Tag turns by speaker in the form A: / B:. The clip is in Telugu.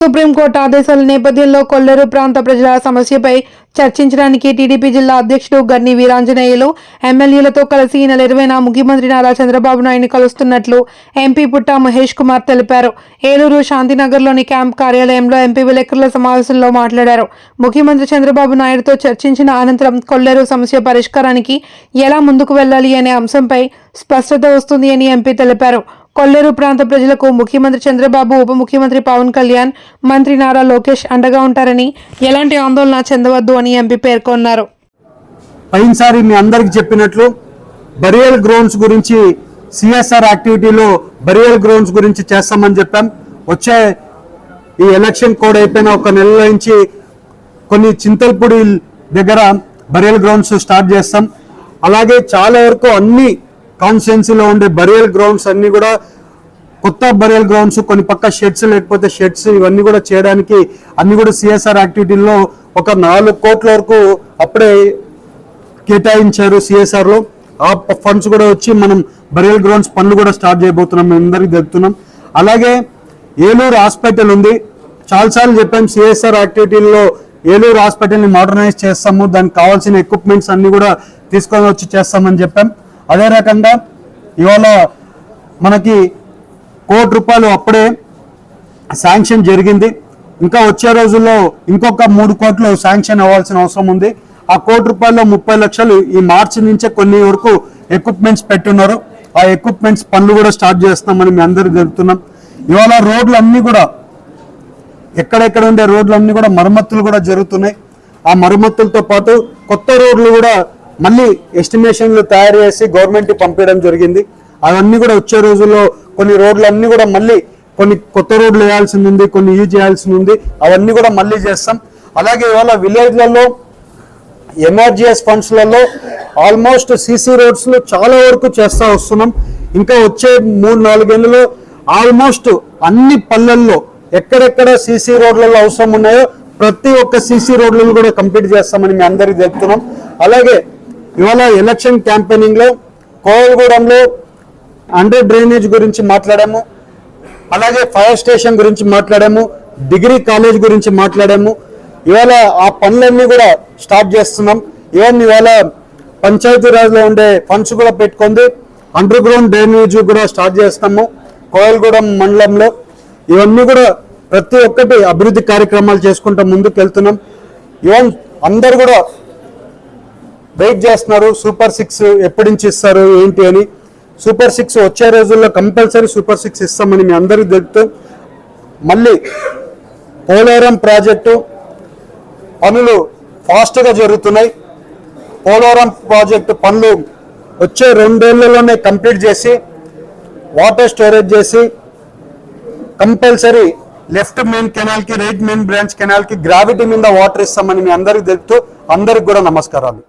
A: సుప్రీంకోర్టు ఆదేశాల నేపథ్యంలో కొల్లూరు ప్రాంత ప్రజల సమస్యపై చర్చించడానికి టీడీపీ జిల్లా అధ్యక్షుడు గన్ని వీరాంజనేయులు ఎమ్మెల్యేలతో కలిసి ఈ నెల ఇరవైన ముఖ్యమంత్రి నారా చంద్రబాబు నాయుడిని కలుస్తున్నట్లు ఎంపీ పుట్టా మహేష్ కుమార్ తెలిపారు. ఏలూరు శాంతినగర్లోని క్యాంప్ కార్యాలయంలో ఎంపీ విలేకరుల సమావేశంలో మాట్లాడారు. ముఖ్యమంత్రి చంద్రబాబు నాయుడుతో చర్చించిన అనంతరం కొల్లేరు సమస్య పరిష్కారానికి ఎలా ముందుకు వెళ్ళాలి అనే అంశంపై స్పష్టత వస్తుంది అని ఎంపీ తెలిపారు. కొల్లేరు ప్రాంత ప్రజలకు ముఖ్యమంత్రి చంద్రబాబు ఉప ముఖ్యమంత్రి పవన్ కళ్యాణ్ మంత్రి నారా లోకేష్ అండగా ఉంటారని ఎలాంటి ఆందోళన చెందవద్దు అని ఎంపీ పేర్కొన్నారు.
B: పోయినసారి మీ అందరికి చెప్పినట్లు బరియల్ గ్రౌండ్స్ గురించి సిఎస్ఆర్ యాక్టివిటీలో బరియల్ గ్రౌండ్స్ గురించి చేస్తామని చెప్పాం. వచ్చే ఈ ఎలక్షన్ కోడ్ అయిపోయిన ఒక నెల నుంచి కొన్ని చింతల్పూడి దగ్గర బరియల్ గ్రౌండ్స్ స్టార్ట్ చేస్తాం. అలాగే చాలా వరకు అన్ని కాన్స్టిట్యున్సీలో ఉండే బరియల్ గ్రౌండ్స్ అన్ని కూడా కొత్త బరియల్ గ్రౌండ్స్ కొన్ని పక్క షెడ్స్ లేకపోతే షెడ్స్ ఇవన్నీ కూడా చేయడానికి అన్ని కూడా సిఎస్ఆర్ యాక్టివిటీల్లో ఒక నాలుగు కోట్ల వరకు అప్పుడే కేటాయించారు సిఎస్ఆర్లో ఆ ఫండ్స్ కూడా వచ్చి మనం బరియల్ గ్రౌండ్స్ పనులు కూడా స్టార్ట్ చేయబోతున్నాం మేము అందరికీ తెలుపుతున్నాం. అలాగే ఏలూరు హాస్పిటల్ ఉంది. చాలాసార్లు చెప్పాం సిఎస్ఆర్ యాక్టివిటీల్లో ఏలూరు హాస్పిటల్ని మోడర్నైజ్ చేస్తాము దానికి కావాల్సిన ఎక్విప్మెంట్స్ అన్నీ కూడా తీసుకొని వచ్చి చేస్తామని చెప్పాం. అదే రకంగా ఇవాళ మనకి కోటి రూపాయలు అప్పుడే శాంక్షన్ జరిగింది. ఇంకా వచ్చే రోజుల్లో ఇంకొక మూడు కోట్లు శాంక్షన్ అవ్వాల్సిన అవసరం ఉంది. ఆ కోటి రూపాయల్లో ముప్పై లక్షలు ఈ మార్చి నుంచే కొన్ని వరకు ఎక్విప్మెంట్స్ పెట్టున్నారు. ఆ ఎక్విప్మెంట్స్ పనులు కూడా స్టార్ట్ చేస్తామని మేము అందరూ తెలుపుతున్నాం ఇవాళ రోడ్లు అన్నీ కూడా ఎక్కడెక్కడ ఉండే రోడ్లు అన్నీ కూడా మరమ్మతులు కూడా జరుగుతున్నాయి. ఆ మరమ్మతులతో పాటు కొత్త రోడ్లు కూడా మళ్ళీ ఎస్టిమేషన్లు తయారు చేసి గవర్నమెంట్కి పంపించడం జరిగింది. అవన్నీ కూడా వచ్చే రోజుల్లో కొన్ని రోడ్లు అన్నీ కూడా మళ్ళీ కొన్ని కొత్త రోడ్లు వేయాల్సింది ఉంది కొన్ని యూజ్ చేయాల్సి ఉంది. అవన్నీ కూడా మళ్ళీ చేస్తాం. అలాగే ఇవాళ విలేజ్లలో ఎంఆర్జిఎస్ ఫండ్స్లలో ఆల్మోస్ట్ సీసీ రోడ్స్లో చాలా వరకు చేస్తూ వస్తున్నాం. ఇంకా వచ్చే మూడు నాలుగేళ్ళలో ఆల్మోస్ట్ అన్ని పల్లెల్లో ఎక్కడెక్కడ సీసీ రోడ్లలో అవసరం ఉన్నాయో ప్రతి ఒక్క సీసీ రోడ్లను కూడా కంప్లీట్ చేస్తామని మేము అందరికీ చెప్తున్నాం. అలాగే ఇవాళ ఎలక్షన్ క్యాంపెయినింగ్లో కోవగూడెంలో అండర్ డ్రైనేజ్ గురించి మాట్లాడాము. అలాగే ఫైర్ స్టేషన్ గురించి మాట్లాడాము. డిగ్రీ కాలేజ్ గురించి మాట్లాడాము. ఇవాళ ఆ పనులన్నీ కూడా స్టార్ట్ చేస్తున్నాం. ఇవన్నీ ఇవాళ పంచాయతీరాజ్లో ఉండే ఫండ్స్ కూడా పెట్టుకుంది. అండర్ గ్రౌండ్ డ్రైనేజ్ కూడా స్టార్ట్ చేస్తాము కోయలగూడెం మండలంలో ఇవన్నీ కూడా ప్రతి ఒక్కటి అభివృద్ధి కార్యక్రమాలు చేసుకుంటూ ముందుకు వెళ్తున్నాం ఈవెన్ అందరు కూడా వెయిట్ చేస్తున్నారు. సూపర్ సిక్స్ ఎప్పటి నుంచి ఇస్తారు ఏంటి అని. సూపర్ సిక్స్ వచ్చే రోజుల్లో కంపల్సరీ సూపర్ సిక్స్ ఇస్తామని మీ అందరికీ తెలుపుతూ మళ్ళీ పోలవరం ప్రాజెక్టు పనులు ఫాస్ట్గా జరుగుతున్నాయి. పోలవరం ప్రాజెక్టు పనులు వచ్చే రెండేళ్ళలోనే కంప్లీట్ చేసి వాటర్ స్టోరేజ్ చేసి కంపల్సరీ లెఫ్ట్ మెయిన్ కెనాల్కి రైట్ మెయిన్ బ్రాంచ్ కెనాల్కి గ్రావిటీ మీద వాటర్ ఇస్తామని మీ అందరికీ తెలుపుతూ అందరికి కూడా నమస్కారాలు.